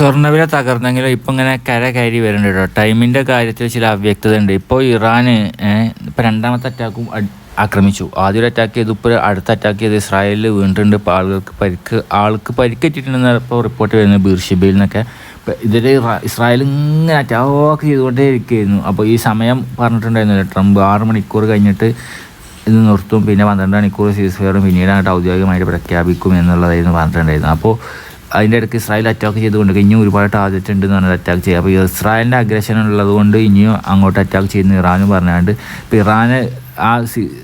സ്വർണവില തകർന്നെങ്കിലും ഇപ്പം ഇങ്ങനെ കര കയറി വരുന്നുണ്ട് കേട്ടോ. ടൈമിന്റെ കാര്യത്തിൽ ചില അവ്യക്തത ഉണ്ട് ഇപ്പോൾ ഇറാന് ഇപ്പോൾ രണ്ടാമത്തെ അറ്റാക്കും ആക്രമിച്ചു. ആദ്യം അറ്റാക്ക് ചെയ്തു ഇപ്പോൾ അടുത്ത അറ്റാക്ക് ചെയ്ത് ഇസ്രായേലിൽ വീണ്ടുണ്ട്. ഇപ്പോൾ ആളുകൾക്ക് പരിക്ക് ആൾക്ക് പരിക്കേറ്റിട്ടുണ്ടെന്ന് ഇപ്പോൾ റിപ്പോർട്ട് വരുന്നത് ബീർഷിബയിൽ നിന്നൊക്കെ. ഇതിൽ ഇസ്രായേൽ ഇങ്ങനെ അറ്റാക്ക് ചെയ്തുകൊണ്ടേ ഇരിക്കുകയായിരുന്നു അപ്പോൾ ഈ സമയം പറഞ്ഞിട്ടുണ്ടായിരുന്നു ട്രംപ് ആറ് മണിക്കൂർ കഴിഞ്ഞിട്ട് ഇത് നിർത്തും പിന്നെ പന്ത്രണ്ട് മണിക്കൂർ സീസ് ഫെയറും പിന്നീട് ഔദ്യോഗികമായിട്ട് പ്രഖ്യാപിക്കും എന്നുള്ളതായിരുന്നു പറഞ്ഞിട്ടുണ്ടായിരുന്നു അപ്പോൾ അതിന്റെ ഇടയ്ക്ക് ഇസ്രായേൽ അറ്റാക്ക് ചെയ്തുകൊണ്ട് ഇനിയും ഒരുപാട് ടാർജറ്റ് ഉണ്ട് എന്ന് പറഞ്ഞാൽ അറ്റാക്ക് ചെയ്യുക അപ്പോൾ ഇസ്രായേലിന്റെ അഗ്രഷൻ ഉള്ളതുകൊണ്ട് ഇനിയും അങ്ങോട്ട് അറ്റാക്ക് ചെയ്യുന്നു ഇറാനും പറഞ്ഞാണ്ട്. ഇപ്പോൾ ഇറാന് ആ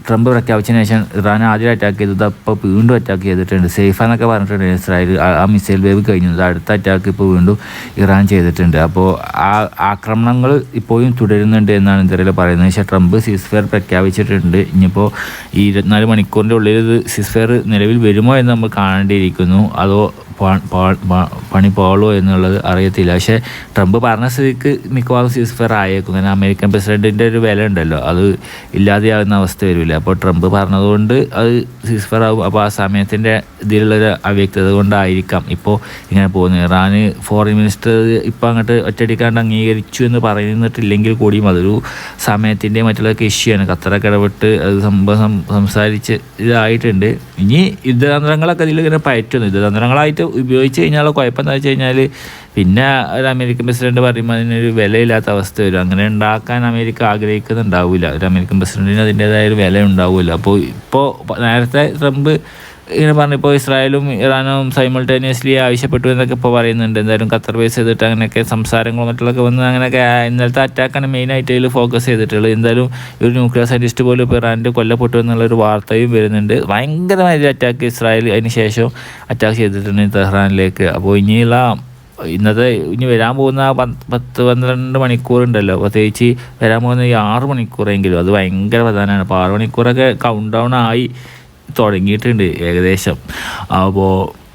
ട്രംപ് പ്രഖ്യാപിച്ചതിന് ശേഷം ഇറാൻ ആദ്യം അറ്റാക്ക് ചെയ്തത് അപ്പോൾ വീണ്ടും അറ്റാക്ക് ചെയ്തിട്ടുണ്ട്. സേഫാന്നൊക്കെ പറഞ്ഞിട്ടുണ്ട് ഇസ്രായേൽ. ആ മിസൈൽ വേവ് കഴിഞ്ഞു. അടുത്ത അറ്റാക്ക് ഇപ്പോൾ വീണ്ടും ഇറാൻ ചെയ്തിട്ടുണ്ട്. അപ്പോൾ ആ ആക്രമണങ്ങൾ ഇപ്പോഴും തുടരുന്നുണ്ട് എന്നാണ് ഇതുവരെ പറയുന്നത്. പക്ഷേ ട്രംപ് സിസ്ഫെയർ പ്രഖ്യാപിച്ചിട്ടുണ്ട്. ഇനിയിപ്പോൾ ഈ ഇരുപത്തിനാല് മണിക്കൂറിന്റെ ഉള്ളിൽ ഇത് സിസ്ഫെയർ നിലവിൽ വരുമോ എന്ന് നമ്മൾ കാണേണ്ടിയിരിക്കുന്നു. അതോ പണി പോളോ എന്നുള്ളത് അറിയത്തില്ല. പക്ഷേ ട്രംപ് പറഞ്ഞ സ്ഥിതിക്ക് മിക്കവാറും സീസ്ഫയർ ആയേക്കും. കാരണം അമേരിക്കൻ പ്രസിഡന്റിന്റെ ഒരു വില ഉണ്ടല്ലോ. അത് ഇല്ലാതെയാവുന്ന അവസ്ഥ വരില്ല. അപ്പോൾ ട്രംപ് പറഞ്ഞതുകൊണ്ട് അത് സീസ്ഫയർ ആവും. അപ്പോൾ ആ സമയത്തിന്റെ ഇതിലുള്ളൊരു അവ്യക്തത കൊണ്ടായിരിക്കാം ഇപ്പോൾ ഇങ്ങനെ പോകുന്നത്. ഇറാന് ഫോറിൻ മിനിസ്റ്റർ ഇപ്പോൾ അങ്ങോട്ട് ഒറ്റയടിക്കാണ്ട് അംഗീകരിച്ചു എന്ന് പറയുന്നിട്ടില്ലെങ്കിൽ കൂടിയും അതൊരു സമയത്തിന്റെ മറ്റുള്ളതൊക്കെ ഇഷ്യൂ ആണ് ഖത്തറൊക്കെ ഇടപെട്ട് അത് സംഭവം സംസാരിച്ച് ഇതായിട്ടുണ്ട്. ഇനി യുദ്ധതന്ത്രങ്ങളൊക്കെ ഇതിലിങ്ങനെ പയറ്റുന്നു. യുദ്ധതന്ത്രങ്ങളായിട്ട് ഉപയോഗിച്ച് കഴിഞ്ഞാൽ കുഴപ്പം എന്താ വെച്ച് കഴിഞ്ഞാൽ പിന്നെ ഒരു അമേരിക്കൻ പ്രസിഡന്റ് പറയുമ്പോൾ അതിനൊരു വിലയില്ലാത്ത അവസ്ഥ വരും. അങ്ങനെ ഉണ്ടാക്കാൻ അമേരിക്ക ആഗ്രഹിക്കുന്നുണ്ടാവില്ല ഒരു അമേരിക്കൻ പ്രസിഡന്റിന് അതിന്റെതായ ഒരു വില ഉണ്ടാവില്ല അപ്പോൾ ഇപ്പോൾ നേരത്തെ ട്രംപ് ഇങ്ങനെ പറഞ്ഞപ്പോൾ ഇസ്രായേലും ഇറാനും സൈമൾട്ടേനിയസ്ലി ആവശ്യപ്പെട്ടു എന്നൊക്കെ ഇപ്പോൾ പറയുന്നുണ്ട്. എന്തായാലും ഖത്തർ ബേസ് ചെയ്തിട്ട് അങ്ങനെയൊക്കെ സംസാരങ്ങളും മറ്റുള്ളതൊക്കെ വന്ന് അങ്ങനെയൊക്കെ ഇന്നലത്തെ അറ്റാക്കാണ് മെയിനായിട്ട് ഇതിൽ ഫോക്കസ് ചെയ്തിട്ടുള്ളത്. എന്തായാലും ഒരു ന്യൂക്ലിയർ സയന്റിസ്റ്റ് പോലും ഇപ്പോൾ ഇറാന്റെ കൊല്ലപ്പെട്ടു എന്നുള്ളൊരു വാർത്തയും വരുന്നുണ്ട്. ഭയങ്കരമായ അറ്റാക്ക് ഇസ്രായേൽ അതിന് ശേഷം അറ്റാക്ക് ചെയ്തിട്ടുണ്ട് തെഹ്റാനിലേക്ക്. അപ്പോൾ ഇനിയുള്ള ഇന്നത്തെ ഇനി വരാൻ പോകുന്ന പത്ത് പന്ത്രണ്ട് മണിക്കൂറുണ്ടല്ലോ പ്രത്യേകിച്ച് വരാൻ പോകുന്ന ഈ ആറ് മണിക്കൂറെങ്കിലും അത് ഭയങ്കര പ്രധാനമാണ്. അപ്പോൾ ആറ് മണിക്കൂറൊക്കെ കൗണ്ട് ഡൗൺ ആയി. തുടങ്ങിയിട്ടുണ്ട് ഏകദേശം. അപ്പോൾ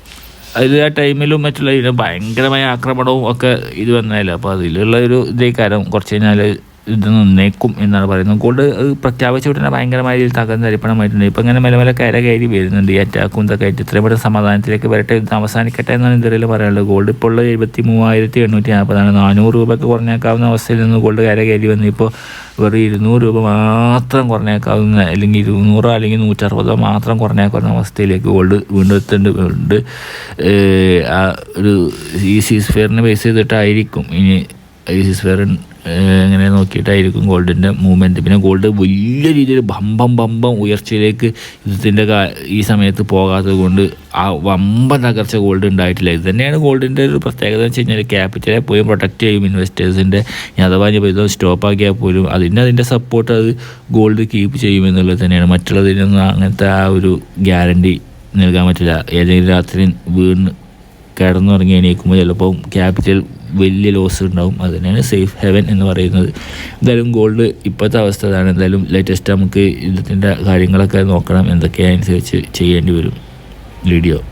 അതിൽ ആ ടൈമിലും മറ്റുള്ള ഭയങ്കരമായ ആക്രമണവും ഒക്കെ ഇത് വന്നതല്ലേ അപ്പോൾ അതിലുള്ള ഒരു ഇതേ കാര്യം കുറച്ച് കഴിഞ്ഞാൽ ഇത് നിന്നേക്കും എന്നാണ് പറയുന്നത്. ഗോൾഡ് പ്രഖ്യാപിച്ച ഉടനെ ഭയങ്കരമായ രീതിയിൽ തകർന്ന് തരിപ്പണമായിട്ടുണ്ട് ഇപ്പം ഇങ്ങനെ മെല്ലെ മെല്ലെ കര കയറി വരുന്നുണ്ട് ഈ അറ്റാക്കും ഇതൊക്കെ ആയിട്ട്. ഇത്രയും പെട്ടെന്ന് സമാധാനത്തിലേക്ക് വരട്ടെ ഇത് അവസാനിക്കട്ടെ എന്നാണ് ഇതുവരെ പറയാനുള്ളത്. ഗോൾഡ് ഇപ്പോൾ ഉള്ളത് എഴുപത്തി മൂവായിരത്തി എണ്ണൂറ്റി നാൽപ്പതാണ് നാനൂറ് രൂപയ്ക്ക് കുറഞ്ഞേക്കാവുന്ന അവസ്ഥയിൽ നിന്ന് ഗോൾഡ് കര കയറി വന്ന് ഇപ്പോൾ വെറും ഇരുന്നൂറ് രൂപ മാത്രം കുറഞ്ഞേക്കാവുന്ന അല്ലെങ്കിൽ ഇരുന്നൂറോ അല്ലെങ്കിൽ നൂറ്ററുപതോ മാത്രം കുറഞ്ഞേക്കാവുന്ന അവസ്ഥയിലേക്ക് ഗോൾഡ് വീണ്ടും എത്തേണ്ടതുണ്ട്. ഒരു ഈ സീസ് ഫെയറിനെ ബേസ് ചെയ്തിട്ടായിരിക്കും. ഇനി ഈ സീസ് ഫെയർ ഇങ്ങനെ നോക്കിയിട്ടായിരിക്കും ഗോൾഡിന്റെ മൂവ്മെന്റ് പിന്നെ ഗോൾഡ് വലിയ രീതിയിൽ ബമ്പം ബമ്പം ഉയർച്ചയിലേക്ക് ഇതിന്റെ ഈ സമയത്ത് പോകാത്തത് കൊണ്ട് ആ വമ്പ തകർച്ച ഗോൾഡ് ഉണ്ടായിട്ടില്ല. ഇത് തന്നെയാണ് ഗോൾഡിന്റെ ഒരു പ്രത്യേകത എന്ന് വെച്ച് കഴിഞ്ഞാൽ ക്യാപിറ്റലെ പോയി പ്രൊട്ടക്റ്റ് ചെയ്യും ഇൻവെസ്റ്റേഴ്സിന്റെ അഥവാ ഇനി സ്റ്റോപ്പ് ആക്കിയാൽ പോലും അതിന് അതിന്റെ സപ്പോർട്ട് അത് ഗോൾഡ് കീപ്പ് ചെയ്യുമെന്നുള്ളത് തന്നെയാണ്. മറ്റുള്ളതിനൊന്നും അങ്ങനത്തെ ആ ഒരു ഗ്യാരണ്ടി നൽകാൻ പറ്റില്ല. ഏതെങ്കിലും രാത്രി വീണ് കിടന്നുറങ്ങി എണീക്കുമ്പോൾ ചിലപ്പോൾ ക്യാപിറ്റൽ വലിയ ലോസ് ഉണ്ടാവും. അത് തന്നെയാണ് സേഫ് ഹെവൻ എന്ന് പറയുന്നത്. എന്തായാലും ഗോൾഡ് ഇപ്പോഴത്തെ അവസ്ഥ അതാണ്. എന്തായാലും ലേറ്റസ്റ്റ് നമുക്ക് ഇതിന്റെ കാര്യങ്ങളൊക്കെ നോക്കണം. എന്തൊക്കെയനുസരിച്ച് ചെയ്യേണ്ടി വരും. വീഡിയോ